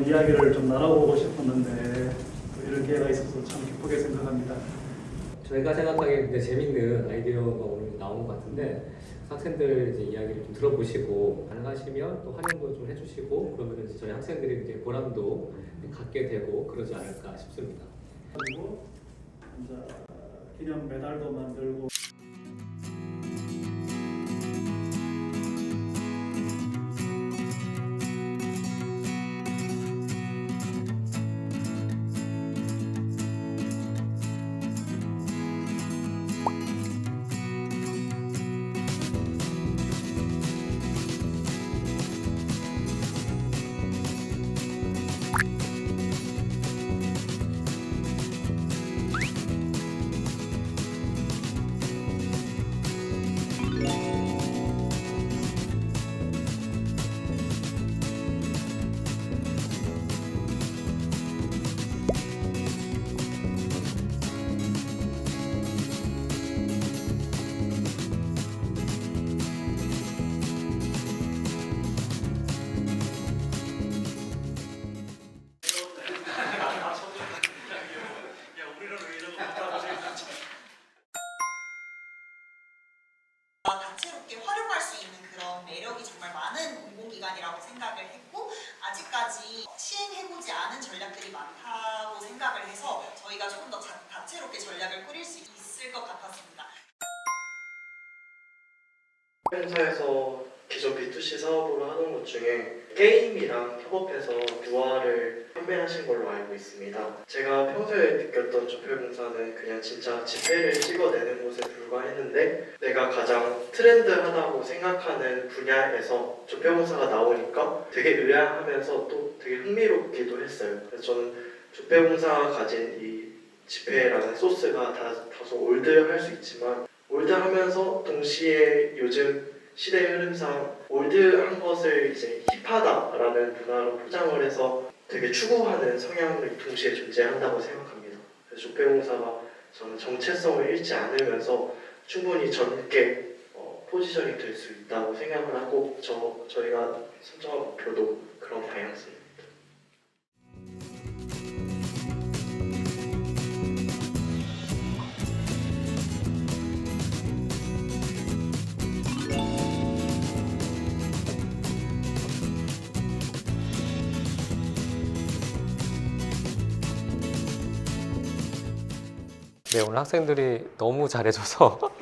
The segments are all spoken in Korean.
그 이야기를 좀 나눠보고 싶었는데 또 이런 기회가 있어서 참 기쁘게 생각합니다. 저희가 생각하기에 굉장히 재밌는 아이디어가 오늘 나온 것 같은데 학생들 이제 이야기를 좀 들어보시고 가능하시면 또 활용도 좀 해주시고 그러면 이제 저희 학생들이 이제 보람도 갖게 되고 그러지 않을까 싶습니다. 그리고 이제 기념 메달도 만들고 다채롭게 활용할 수 있는 그런 매력이 정말 많은 공공기관이라고 생각을 했고 아직까지 시행해보지 않은 전략들이 많다고 생각을 해서 저희가 조금 더 자- 다채롭게 전략을 꾸릴 수 있을 것 같았습니다. 회사에서 기존 B2C 사업으로 하는 것 중에 게임이랑 협업해서 유아를 판매하신 걸로 알고 있습니다. 제가 평소에 느꼈던 조폐공사는 그냥 진짜 지폐를 찍어내는 곳에 했는데 내가 가장 트렌드하다고 생각하는 분야에서 조폐공사가 나오니까 되게 의아하면서 또 되게 흥미롭기도 했어요. 그래서 저는 조폐공사가 가진 이 지폐라는 소스가 다, 다소 올드할 수 있지만 올드하면서 동시에 요즘 시대 흐름상 올드한 것을 이제 힙하다라는 문화로 포장을 해서 되게 추구하는 성향이 동시에 존재한다고 생각합니다. 그래서 조폐공사가 저는 정체성을 잃지 않으면서 충분히 젊게 어, 포지션이 될 수 있다고 생각을 하고 저 저희가 선정한 목표도 그런 방향성입니다. 네 오늘 학생들이 너무 잘해줘서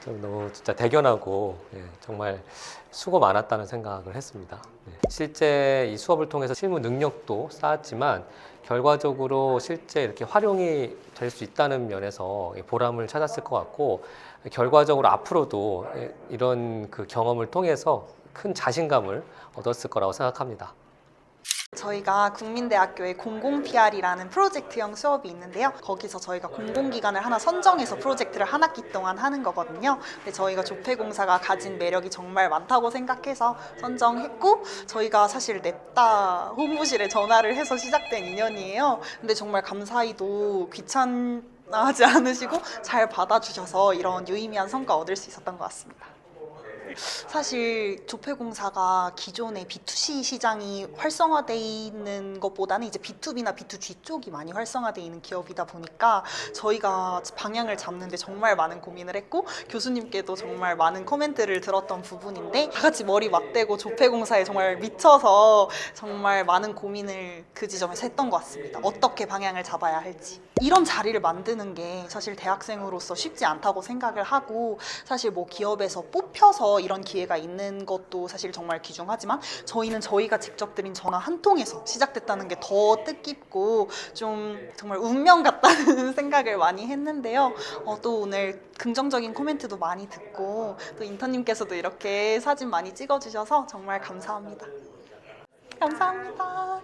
좀 너무 진짜 대견하고 예, 정말 수고 많았다는 생각을 했습니다. 네. 실제 이 수업을 통해서 실무 능력도 쌓았지만 결과적으로 실제 이렇게 활용이 될 수 있다는 면에서 보람을 찾았을 것 같고 결과적으로 앞으로도 예, 이런 그 경험을 통해서 큰 자신감을 얻었을 거라고 생각합니다. 저희가 국민대학교의 공공 PR이라는 프로젝트형 수업이 있는데요. 거기서 저희가 공공기관을 하나 선정해서 프로젝트를 한 학기 동안 하는 거거든요. 근데 저희가 조폐공사가 가진 매력이 정말 많다고 생각해서 선정했고 저희가 사실 냅다 홍보실에 전화를 해서 시작된 인연이에요. 근데 정말 감사히도 귀찮 하지 않으시고 잘 받아주셔서 이런 유의미한 성과 얻을 수 있었던 것 같습니다. 사실 조폐공사가 기존의 B2C 시장이 활성화돼 있는 것보다는 이제 B2B나 B2G 쪽이 많이 활성화돼 있는 기업이다 보니까 저희가 방향을 잡는데 정말 많은 고민을 했고 교수님께도 정말 많은 코멘트를 들었던 부분인데 다 같이 머리 맞대고 조폐공사에 정말 미쳐서 정말 많은 고민을 그 지점에서 했던 것 같습니다. 어떻게 방향을 잡아야 할지. 이런 자리를 만드는 게 사실 대학생으로서 쉽지 않다고 생각을 하고 사실 뭐 기업에서 뽑혀서 이런 기회가 있는 것도 사실 정말 귀중하지만 저희는 저희가 직접 드린 전화 한 통에서 시작됐다는 게 더 뜻깊고 좀 정말 운명 같다는 생각을 많이 했는데요. 어, 또 오늘 긍정적인 코멘트도 많이 듣고 또 인턴님께서도 이렇게 사진 많이 찍어주셔서 정말 감사합니다. 감사합니다.